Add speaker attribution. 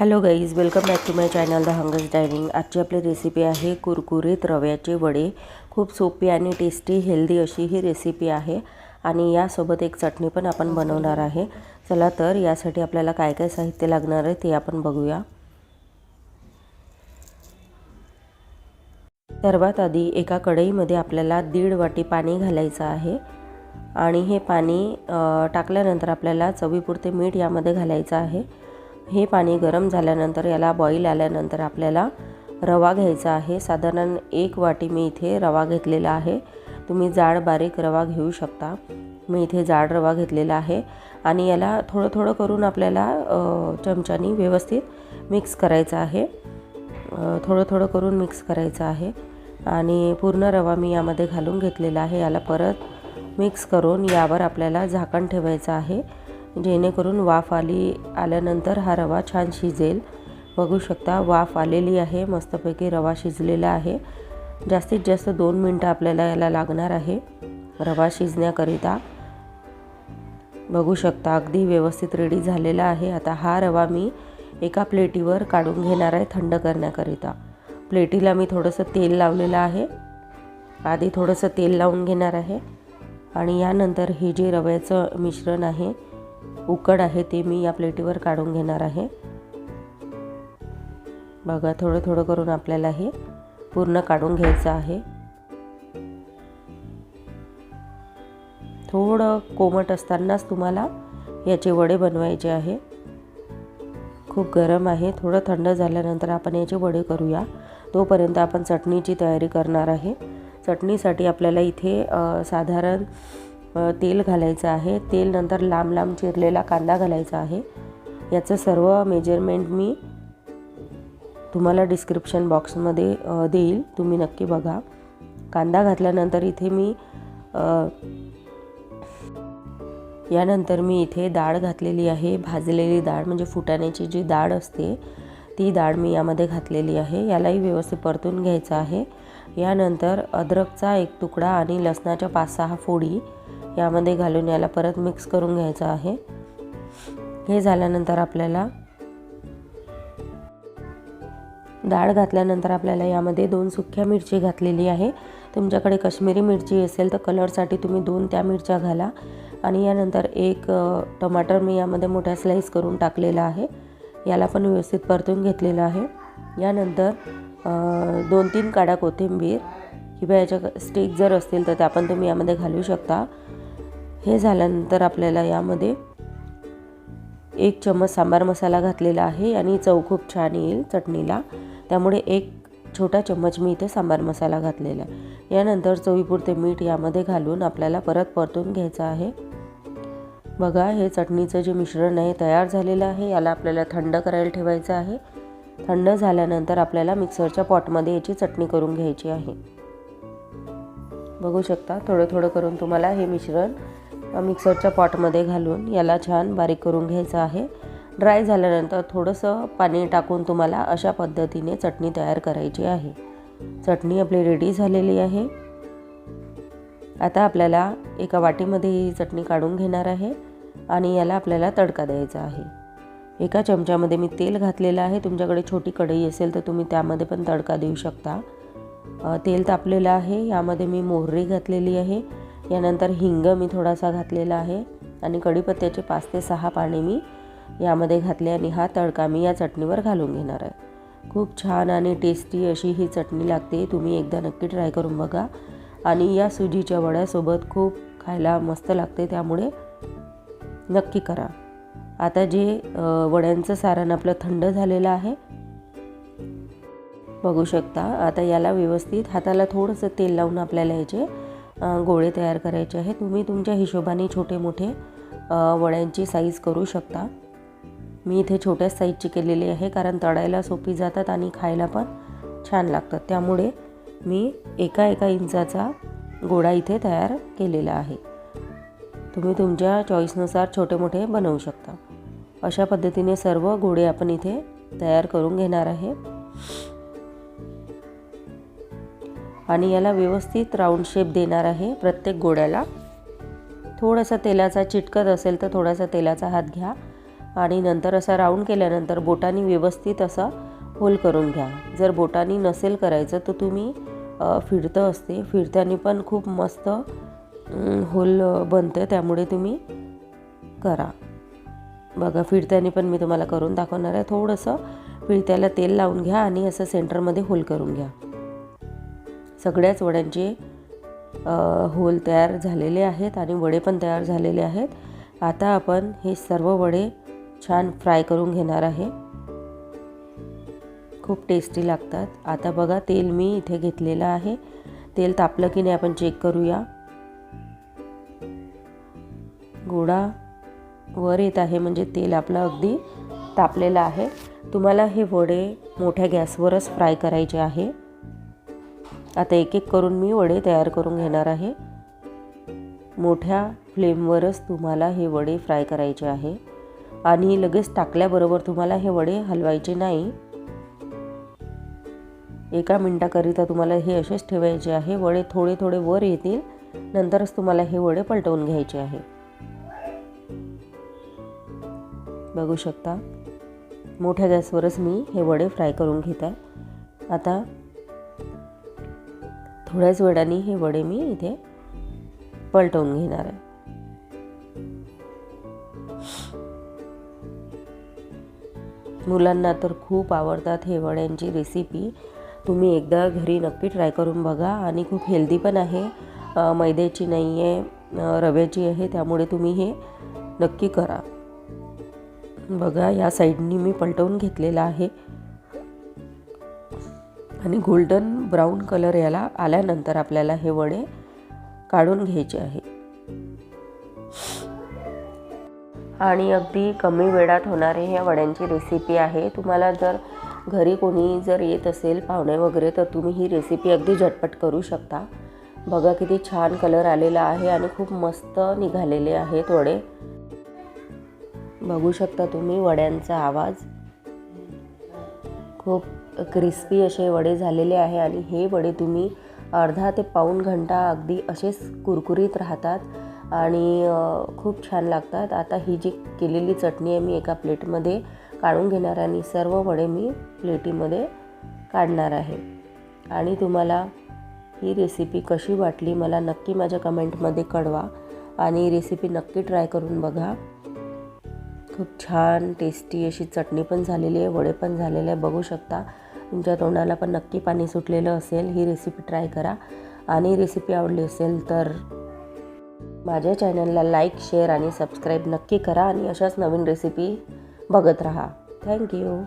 Speaker 1: Hello guys welcome back to my channel the hungers dining आजची आपली recipe आहे कुरकुरीत रव्याचे वडे. खूप सोपी आणि टेस्टी हेल्दी अशी ही रेसिपी आहे. आणि यासोबत एक चटणी पण आपण बनवणार आहे. चला तर यासाठी आपल्याला काय काय साहित्य लागणार आहे ते आपण बघूया. सर्वात आधी एका कढईमध्ये आपल्याला दीड वाटी पाणी घालायचं आहे. आणि हे पाणी टाकल्यानंतर आपल्याला चवीपुरते मीठ यामध्ये घालायचं आहे. हे पाणी गरम झाल्यानंतर याला बॉईल आल्यानंतर आपल्याला रवा घ्यायचा आहे. साधारण एक वाटी मी इथे रवा घेतलेला आहे. तुम्ही जाड बारीक रवा घेऊ शकता. मी इथे जाड रवा घेतलेला आहे आणि याला थोडं थोडं करून आपल्याला चमच्यानी व्यवस्थित मिक्स करायचं आहे. थोडं थोडं करून मिक्स करायचं आहे आणि पूर्ण रवा मी यामध्ये घालून घेतलेला आहे. याला परत मिक्स करून यावर आपल्याला झाकण ठेवायचं आहे. जेणेकरून वाफ आली आल्यानंतर हा रवा छान शिजेल. बघू शकता वाफ आलेली आहे मस्तपैकी रवा शिजलेला आहे. जास्तीत जास्त दोन मिनटं आपल्याला याला लागणार आहे रवा शिजण्याकरिता. बघू शकता अगदी व्यवस्थित रेडी झालेला आहे. आता हा रवा मी एका प्लेटीवर काढून घेणार आहे थंड करण्याकरिता. प्लेटीला मी थोडंसं तेल लावलेलं आहे. आधी थोडंसं तेल लावून घेणार आहे. आणि यानंतर हे जे रव्याचं मिश्रण आहे उकड आहे ते मी या प्लेटीवर काढून घेणार आहे. बघा थोडं थोडं करून आपल्याला हे पूर्ण काढून घ्यायचं आहे. थोडं कोमट असतानाच तुम्हाला याचे वडे बनवायचे आहे. खूप गरम आहे. थोडं थंड झाल्यानंतर आपण याचे वडे करूया. तोपर्यंत आपण चटणीची तयारी करणार आहे. चटणीसाठी आपल्याला इथे साधारण तेल घालायचं आहे. तेल नंतर लांब लांब चिरलेला कांदा घालायचा आहे. याचं सर्व मेजरमेंट मी तुम्हाला डिस्क्रिप्शन बॉक्समध्ये देईल. तुम्ही नक्की बघा. कांदा घातल्यानंतर इथे मी यानंतर मी इथे डाळ घातलेली आहे. भाजलेली डाळ म्हणजे फुटाण्याची जी डाळ असते ती डाळ मी यामध्ये घातलेली आहे. यालाही व्यवस्थित परतून घ्यायचं आहे. यानंतर अद्रकचा एक तुकडा आणि लसणाच्या पाच सहा फोडी यामध्ये घालून याला परत मिक्स करून घ्यायचं आहे. हे झाल्यानंतर आपल्याला डाळ घातल्यानंतर आपल्याला यामध्ये दोन सुक्या मिरची घातलेली आहे. तुमच्याकडे कश्मीरी मिरची असेल तर कलरसाठी तुम्ही दोन त्या मिरच्या घाला. आणि यानंतर एक टमाटर मी यामध्ये मोठ्या स्लाईस करून टाकलेला आहे. याला पण व्यवस्थित परतून घेतलेलं आहे. यानंतर दोन तीन काड्या कोथिंबीर. किंवा याच्या स्टिक जर असतील तर त्या पण तुम्ही यामध्ये घालू शकता. हे झाल्यानंतर आपल्याला यामध्ये एक चम्मच सांबार मसाला घातलेला आहे आणि चव खूप छान येईल चटणीला. त्यामुळे एक छोटा चम्मच मी इथे सांबार मसाला घातलेला आहे. यानंतर चवीपुरते मीठ यामध्ये घालून आपल्याला परत परतून घ्यायचं आहे. बघा हे चटणीचं जे मिश्रण आहे तयार झालेलं आहे. याला आपल्याला थंड करायला ठेवायचं आहे. थंड झाल्यानंतर आपल्याला मिक्सरच्या पॉटमध्ये याची चटणी करून घ्यायची आहे. बघू शकता थोडं थोडं करून तुम्हाला हे मिश्रण मिक्सरच्या पॉटमध्ये घालून याला छान बारीक करून घ्यायचं आहे. ड्राय झाल्यानंतर थोडंसं पाणी टाकून तुम्हाला अशा पद्धतीने चटणी तयार करायची आहे. चटणी आपली रेडी झालेली आहे. आता आपल्याला एका वाटीमध्ये ही चटणी काढून घेणार आहे आणि याला आपल्याला तडका द्यायचा आहे. एका चमच्यामध्ये मी तेल घातलेलं आहे. तुमच्याकडे छोटी कढई असेल तर तुम्ही त्यामध्ये पण तडका देऊ शकता. तेल तापलेलं आहे. यामध्ये मी मोहरी घातलेली आहे. यानंतर हिंग मी थोडासा घातलेला आहे आणि कढीपत्त्याचे पाच ते सहा पाणी मी यामध्ये घातले आणि हा तडका मी या चटणीवर घालून घेणार आहे. खूप छान आणि टेस्टी अशी ही चटणी लागते तुम्ही एकदा नक्की ट्राय करून बघा. आणि या सुजीच्या वड्यासोबत खूप खायला मस्त लागते त्यामुळे नक्की करा. आता जे वड्यांचं सारण आपलं थंड झालेलं आहे बघू शकता. आता याला व्यवस्थित हाताला थोडंसं तेल लावून आपल्याला याचे गोळे तयार करायचे आहे तुम्ही तुमच्या हिशोबाने छोटे मोठे वड्यांची साईज करू शकता. मी इथे छोट्या साईजची केलेली आहे कारण तळायला सोपी जातात आणि खायला पण छान लागतात. त्यामुळे मी एका एका इंचाचा गोळा इथे तयार केलेला आहे. तुम्ही तुमच्या चॉईसनुसार छोटे मोठे बनवू शकता. अशा पद्धतीने सर्व गोळे आपण इथे तयार करून घेणार आहे. आणि याला व्यवस्थित राऊंड शेप देणार आहे प्रत्येक गोड्याला. थोडासा तेलाचा चिटकत असेल तर थोडासा तेलाचा हात घ्या. आणि नंतर असा राऊंड केल्यानंतर बोटानी व्यवस्थित असा होल करून घ्या. जर बोटानी नसेल करायचं तर तुम्ही फिरतं असते. फिरत्याने पण खूप मस्त होल बनतं त्यामुळे तुम्ही करा. बघा फिरत्याने पण मी तुम्हाला करून दाखवणार आहे. थोडंसं फिरत्याला तेल लावून घ्या आणि असं सेंटरमध्ये होल करून घ्या. सगळ्याच वड्यांचे होल तयार झालेले आहेत आणि वडे पण तयार झालेले आहेत. आता आपण हे सर्व वडे छान फ्राय करून घेणार आहे. खूप टेस्टी लागतात. आता बघा तेल मी इथे घेतलेलं आहे. तेल तापलं की नाही आपण चेक करूया. गोडा वर येत आहे म्हणजे तेल आपलं अगदी तापलेलं आहे. तुम्हाला हे वडे मोठ्या गॅसवरच फ्राय करायचे आहे. आता एक एक करून मी वडे तयार करून घेणार आहे. मोठ्या फ्लेमवरच तुम्हाला हे वडे फ्राय करायचे आहे. आणि लगेच टाकल्याबरोबर तुम्हाला हे वडे हलवायचे नाही. एका मिनटाकरिता तुम्हाला हे असेच ठेवायचे आहे. वडे थोडे थोडे वर येतील. नंतरच तुम्हाला हे वडे पलटवून घ्यायचे आहे. बघू शकता. मोठ्या गॅसवरच मी हे वडे फ्राय करून घेत आहे. आता थोड्याच वेळाने हे वडे मी इथे पलटवून घेणार आहे. मुलांना तर खूप आवडतात हे वड्यांची रेसिपी तुम्ही एकदा घरी नक्की ट्राय करून बघा आणि खूप हेल्दी पण आहे. मैद्याची नाही आहे रव्याची आहे त्यामुळे तुम्ही हे नक्की करा. बघा या साईडनी मी पलटवून घेतलेला आहे. आणि गोल्डन ब्राऊन कलर याला आल्यानंतर आपल्याला हे वडे काढून घ्यायचे आहे. आणि अगदी कमी वेळात होणारे ह्या वड्यांची रेसिपी आहे. तुम्हाला जर घरी कोणी जर येत असेल पाहुणे वगैरे तर तुम्ही ही रेसिपी अगदी झटपट करू शकता. बघा किती छान कलर आलेला आहे आणि खूप मस्त निघालेले आहेत वडे. बघू शकता तुम्ही वड्यांचा आवाज. खूप क्रिस्पी असे वडे झालेले आहे आणि हे वडे तुम्ही अर्धा ते पाऊण घंटा अगदी असेच कुरकुरीत राहतात आणि खूप छान लागतात. आता ही जी केलेली चटणी आहे मी एका प्लेटमध्ये काढून घेणार आणि सर्व वडे मी प्लेटीमध्ये काढणार आहे. आणि तुम्हाला ही रेसिपी कशी वाटली मला नक्की माझ्या कमेंटमध्ये कळवा आणि रेसिपी नक्की ट्राय करून बघा. खूप छान टेस्टी अशी चटणी पण झालेली आहे वडे पण झालेले आहे बघू शकता. तुमच्या तोंडाला पण नक्की पाणी सुटलेलं असेल. ही रेसिपी ट्राय करा. आणि रेसिपी आवडली असेल तर माझ्या चॅनलला लाईक शेअर आणि सबस्क्राईब नक्की करा. आणि अशाच नवीन रेसिपी बघत राहा. थँक्यू